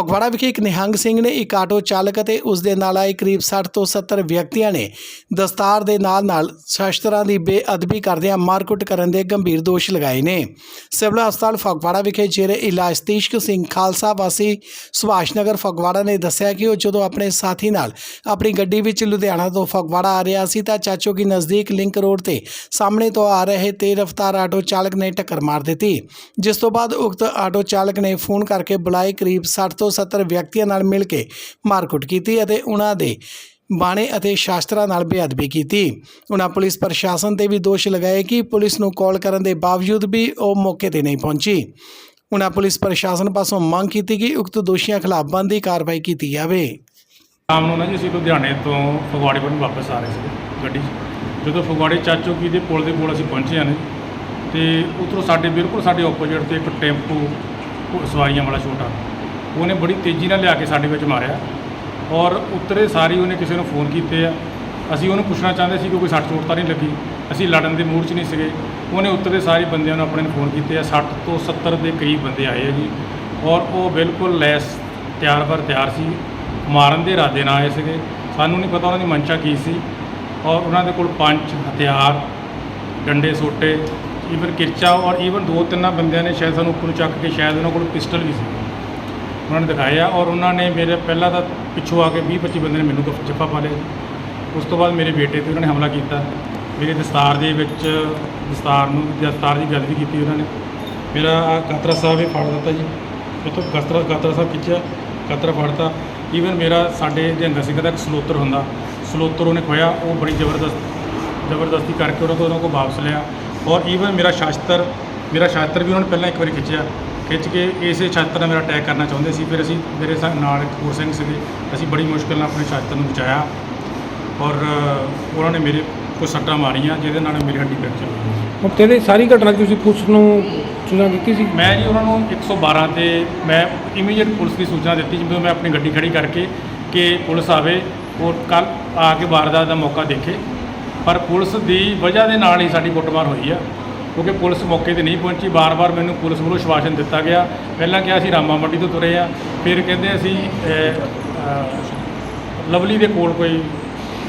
ਫਗਵਾੜਾ ਵਿਖੇ ਇੱਕ ਨਿਹੰਗ ਸਿੰਘ ਨੇ ਇੱਕ ਆਟੋ ਚਾਲਕ ਅਤੇ ਉਸ ਦੇ ਨਾਲ ਆਏ ਕਰੀਬ 60 ਤੋਂ 70 ਵਿਅਕਤੀਆਂ ਨੇ ਦਸਤਾਰ ਦੇ ਨਾਲ-ਨਾਲ ਸ਼ਸਤਰਾਂ ਦੀ ਬੇਅਦਬੀ ਕਰਦਿਆਂ ਮਾਰਕੁੱਟ ਕਰਨ ਦੇ ਗੰਭੀਰ ਦੋਸ਼ ਲਗਾਏ ਨੇ। ਸਿਵਲ ਹਸਪਤਾਲ ਫਗਵਾੜਾ ਵਿਖੇ ਜੇਰੇ ਇਲਾਜ ਤੀਸ਼ਕ ਸਿੰਘ ਖਾਲਸਾ ਵਾਸੀ ਸੁਭਾਸ਼ ਨਗਰ ਫਗਵਾੜਾ ਨੇ ਦੱਸਿਆ ਕਿ ਉਹ ਜਦੋਂ ਆਪਣੇ ਸਾਥੀ ਨਾਲ ਆਪਣੀ ਗੱਡੀ ਵਿੱਚ ਲੁਧਿਆਣਾ ਤੋਂ ਫਗਵਾੜਾ ਆ ਰਿਹਾ ਸੀ ਤਾਂ ਚਾਚੋ ਕੀ ਨਜ਼ਦੀਕ ਲਿੰਕ ਰੋਡ ਤੇ ਸਾਹਮਣੇ ਤੋਂ ਆ ਰਹੇ ਤੇਜ਼ ਰਫ਼ਤਾਰ ਆਟੋ ਚਾਲਕ ਨੇ ਟੱਕਰ ਮਾਰ ਦਿੱਤੀ, ਜਿਸ ਤੋਂ ਬਾਅਦ ਉਕਤ ਆਟੋ ਚਾਲਕ ਨੇ ਫੋਨ ਕਰਕੇ ਬੁਲਾਏ ਕਰੀਬ 60 ਤੋਂ 70 ਵਿਅਕਤੀਆਂ ਨਾਲ ਮਿਲ ਕੇ ਮਾਰਕੁੱਟ ਕੀਤੀ ਅਤੇ ਉਹਨਾਂ ਦੇ ਬਾਣੇ ਅਤੇ ਸ਼ਾਸਤਰਾਂ ਨਾਲ ਬੇਅਦਬੀ ਕੀਤੀ। ਉਹਨਾਂ ਪੁਲਿਸ ਪ੍ਰਸ਼ਾਸਨ ਤੇ ਵੀ ਦੋਸ਼ ਲਗਾਏ ਕਿ ਪੁਲਿਸ ਨੂੰ ਕਾਲ ਕਰਨ ਦੇ ਬਾਵਜੂਦ ਵੀ ਉਹ ਮੌਕੇ ਤੇ ਨਹੀਂ ਪਹੁੰਚੀ। ਉਹਨਾਂ ਪੁਲਿਸ ਪ੍ਰਸ਼ਾਸਨ ਪਾਸੋਂ ਮੰਗ ਕੀਤੀ ਕਿ ਉਕਤ ਦੋਸ਼ੀਆਂ ਖਿਲਾਫ ਬਣਦੀ ਕਾਰਵਾਈ ਕੀਤੀ ਜਾਵੇ। ਸ਼ਾਮ ਨੂੰ ਨਾ ਜੀ ਅਸੀਂ ਲੁਧਿਆਣੇ ਤੋਂ ਫਗਵਾੜੇ ਵੱਲ ਵਾਪਸ ਆ ਰਹੇ ਸੀ ਗੱਡੀ 'ਚ। ਜਦੋਂ ਫਗਵਾੜੇ ਚਾਚੋਕੀ ਦੇ ਪੁਲ ਦੇ ਕੋਲ ਅਸੀਂ ਪਹੁੰਚੇ ਹਾਂ ਤੇ ਉੱਧਰੋਂ ਸਾਡੇ ਬਿਲਕੁਲ ਸਾਡੇ ਆਪੋਜ਼ਿਟ ਤੇ ਇੱਕ ਟੈਂਪੂ, ਸਵਾਰੀਆਂ ਵਾਲਾ ਛੋਟਾ। ਉਹਨੇ ਬੜੀ ਤੇਜ਼ੀ ਨਾਲ ਲਿਆ ਕੇ ਸਾਡੇ ਵਿੱਚ ਮਾਰਿਆ ਔਰ ਉੱਤਰੇ ਸਾਰੀ ਉਹਨੇ ਕਿਸੇ ਨੂੰ ਫੋਨ ਕੀਤੇ ਆ। ਅਸੀਂ ਉਹਨੂੰ ਪੁੱਛਣਾ ਚਾਹੁੰਦੇ ਸੀ ਕਿ ਕੋਈ ਸੱਟ ਚੋਟ ਤਾਂ ਨਹੀਂ ਲੱਗੀ। ਅਸੀਂ ਲੜਨ ਦੇ ਮੂਡ 'ਚ ਨਹੀਂ ਸੀਗੇ। ਉਹਨੇ ਉੱਤਰੇ ਸਾਰੇ ਬੰਦਿਆਂ ਨੂੰ ਆਪਣੇ ਨੂੰ ਫੋਨ ਕੀਤੇ ਆ। 60 ਤੋਂ 70 ਦੇ ਕਰੀਬ ਬੰਦੇ ਆਏ ਆ ਜੀ। ਔਰ ਉਹ ਬਿਲਕੁਲ ਲੈਸ ਤਿਆਰ ਬਰ ਤਿਆਰ ਸੀ। ਮਾਰਨ ਦੇ ਇਰਾਦੇ ਨਾਲ ਆਏ ਸੀਗੇ। ਸਾਨੂੰ ਨਹੀਂ ਪਤਾ ਉਹਨਾਂ ਦੀ ਮਨਸ਼ਾ ਕੀ ਸੀ। ਔਰ ਉਹਨਾਂ ਦੇ ਕੋਲ ਪੰਚ ਹਥਿਆਰ, ਡੰਡੇ ਸੋਟੇ ਈਵਨ ਕਿਰਚਾ ਔਰ ਈਵਨ ਦੋ ਤਿੰਨਾਂ ਬੰਦਿਆਂ ਨੇ ਸ਼ਾਇਦ ਸਾਨੂੰ ਉੱਪਰ ਚੱਕ ਕੇ ਸ਼ਾਇਦ ਉਹਨਾਂ ਕੋਲ ਪਿਸਟਲ ਵੀ ਸੀ। ਉਹਨਾਂ ਨੇ ਦਿਖਾਇਆ ਔਰ ਉਹਨਾਂ ਨੇ ਮੇਰੇ ਪਹਿਲਾਂ ਤਾਂ ਪਿੱਛੋਂ ਆ ਕੇ 20 25 ਬੰਦੇ ਨੇ ਮੈਨੂੰ ਗੁਫ ਜੱਫਾ ਪਾ ਲਿਆ। ਉਸ ਤੋਂ ਬਾਅਦ ਮੇਰੇ ਬੇਟੇ ਤੇ ਉਹਨਾਂ ਨੇ ਹਮਲਾ ਕੀਤਾ। ਮੇਰੇ ਦਸਤਾਰ ਦੇ ਵਿੱਚ ਦਸਤਾਰ ਨੂੰ ਦਸਤਾਰ ਦੀ ਗੱਲ ਵੀ ਕੀਤੀ ਉਹਨਾਂ ਨੇ। ਮੇਰਾ ਆਹ ਗਾਤਰਾ ਸਾਹਿਬ ਇਹ ਫੜ ਦਿੱਤਾ ਜੀ। ਉੱਥੋਂ ਗਾਤਰਾ ਕਾਤਰਾ ਸਾਹਿਬ ਖਿੱਚਿਆ ਗਾਤਰਾ ਫੜਤਾ। ਈਵਨ ਮੇਰਾ ਸਾਡੇ ਨਿਹੰਗ ਸਿੰਘ ਦਾ ਇੱਕ ਸਲੋਤਰ ਹੁੰਦਾ। ਸਲੋਤਰ ਉਹਨੇ ਖੋਇਆ, ਉਹ ਬੜੀ ਜ਼ਬਰਦਸਤ ਜ਼ਬਰਦਸਤੀ ਕਰਕੇ ਉਹਨਾਂ ਤੋਂ ਉਹਨਾਂ ਕੋਲ ਵਾਪਸ ਲਿਆ। ਔਰ ਈਵਨ ਮੇਰਾ ਸ਼ਾਸਤਰ ਮੇਰਾ ਸ਼ਾਸਤਰ ਵੀ ਉਹਨਾਂ ਨੇ ਪਹਿਲਾਂ ਇੱਕ ਵਾਰੀ ਖਿੱਚਿਆ। ਖਿੱਚ ਕੇ ਇਸੇ ਸ਼ਾਸਤਰ ਨਾਲ ਮੇਰਾ ਅਟੈਕ ਕਰਨਾ ਚਾਹੁੰਦੇ ਸੀ। ਫਿਰ ਅਸੀਂ ਮੇਰੇ ਸਾ- ਨਾਲ ਇੱਕ ਹੋਰ ਸਿੰਘ ਸੀਗੇ। ਅਸੀਂ ਬੜੀ ਮੁਸ਼ਕਿਲ ਨਾਲ ਆਪਣੇ ਸ਼ਾਸਤਰ ਨੂੰ ਬਚਾਇਆ। ਔਰ ਅ, ਉਹਨਾਂ ਨੇ ਮੇਰੇ ਕੋਈ ਸੱਟਾਂ ਮਾਰੀਆਂ ਜਿਹਦੇ ਨਾਲ ਮੇਰੀ ਹੱਡੀ ਫ੍ਰੈਕਚਰ ਹੋ ਗਈ। ਮੁਕਤੇ ਦੀ ਸਾਰੀ ਘਟਨਾ ਤੁਸੀਂ ਪੁਲਿਸ ਨੂੰ ਸੂਚਨਾ ਦਿੱਤੀ ਸੀ? ਮੈਂ ਜੀ ਉਹਨਾਂ ਨੂੰ 112 ਤੇ ਮੈਂ ਇਮੀਡੀਏਟ ਪੁਲਿਸ ਦੀ ਸੂਚਨਾ ਦਿੱਤੀ ਜਦੋਂ ਮੈਂ ਆਪਣੀ ਗੱਡੀ ਖੜੀ ਕਰਕੇ ਕਿ ਪੁਲਿਸ ਆਵੇ ਔਰ ਕੱਲ ਆ ਕੇ ਵਾਰਦਾਤ ਦਾ ਮੌਕਾ ਦੇਖੇ। ਪਰ ਪੁਲਿਸ ਦੀ ਵਜ੍ਹਾ ਦੇ ਨਾਲ ਹੀ ਸਾਡੀ ਕੁੱਟਮਾਰ ਹੋਈ ਆ। ਕਿਉਂਕਿ ਪੁਲਿਸ ਮੌਕੇ ਤੇ ਨਹੀਂ ਪਹੁੰਚੀ ਬਾਰ-ਬਾਰ ਮੈਨੂੰ ਪੁਲਿਸ ਵੱਲੋਂ ਸ਼ਵਾਸਨ ਦਿੱਤਾ ਗਿਆ। ਪਹਿਲਾਂ ਕਿਹਾ ਅਸੀਂ ਰਾਮਾ ਮੰਡੀ ਤੋਂ ਤੁਰੇ ਆ ਫਿਰ ਕਹਿੰਦੇ ਅਸੀਂ ਲਵਲੀ ਦੇ ਕੋਲ ਕੋਈ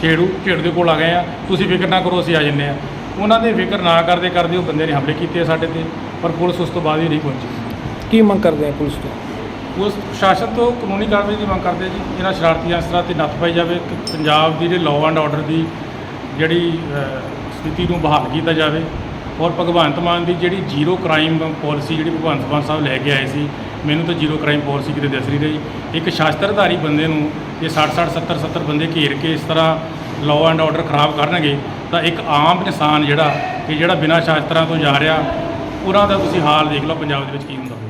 ਢੇੜੂ ਢੇੜ ਦੇ ਕੋਲ ਆ ਗਏ ਆ। ਤੁਸੀਂ ਫਿਕਰ ਨਾ ਕਰੋ ਅਸੀਂ ਆ ਜੰਨੇ ਆ। ਉਹਨਾਂ ਦੇ ਫਿਕਰ ਨਾ ਕਰਦੇ ਕਰਦੇ ਉਹ ਬੰਦੇ ਨੇ ਹਮਲੇ ਕੀਤੇ ਸਾਡੇ ਤੇ ਪਰ ਪੁਲਿਸ ਉਸ ਤੋਂ ਬਾਅਦ ਹੀ ਨਹੀਂ ਪਹੁੰਚੀ। ਕੀ ਮੰਗ ਕਰਦੇ ਆ ਪੁਲਿਸ ਤੋਂ? ਉਸ ਪ੍ਰਸ਼ਾਸਨ ਤੋਂ ਕਾਨੂੰਨੀ ਕਾਰਵਾਈ ਦੀ ਮੰਗ ਕਰਦੇ ਜੀ। ਇਹਨਾਂ ਸ਼ਰਾਰਤੀ ਅਨਸਰਾਂ ਤੇ ਨੱਥ ਪਾਈ ਜਾਵੇ। ਕਿ ਪੰਜਾਬ ਦੀ ਜਿਹੜੀ ਲਾਅ ਐਂਡ ਆਰਡਰ ਦੀ ਜਿਹੜੀ ਸਥਿਤੀ ਨੂੰ ਬਹਾਲ ਕੀਤਾ ਜਾਵੇ। ਔਰ ਭਗਵੰਤ ਮਾਨ ਦੀ ਜਿਹੜੀ ਜ਼ੀਰੋ ਕ੍ਰਾਈਮ ਪਾਲਿਸੀ ਜਿਹੜੀ ਭਗਵੰਤ ਮਾਨ ਸਾਹਿਬ ਲੈ ਕੇ ਆਏ ਸੀ, ਮੈਨੂੰ ਤਾਂ ਜ਼ੀਰੋ ਕ੍ਰਾਈਮ ਪਾਲਿਸੀ ਕਿਤੇ ਦਿਸ ਨਹੀਂ ਰਹੀ। ਇੱਕ ਸ਼ਾਸਤਰਧਾਰੀ ਬੰਦੇ ਨੂੰ ਜੇ 60 60 70 70 ਬੰਦੇ ਘੇਰ ਕੇ ਇਸ ਤਰ੍ਹਾਂ ਲਾਅ ਐਂਡ ਆਰਡਰ ਖਰਾਬ ਕਰਨਗੇ, ਤਾਂ ਇੱਕ ਆਮ ਇਨਸਾਨ ਜਿਹੜਾ ਕਿ ਜਿਹੜਾ ਬਿਨਾਂ ਸ਼ਾਸਤਰਾਂ ਤੋਂ ਜਾ ਰਿਹਾ ਉਹਨਾਂ ਦਾ ਤੁਸੀਂ ਹਾਲ ਦੇਖ ਲਓ ਪੰਜਾਬ ਦੇ ਵਿੱਚ ਕੀ ਹੁੰਦਾ।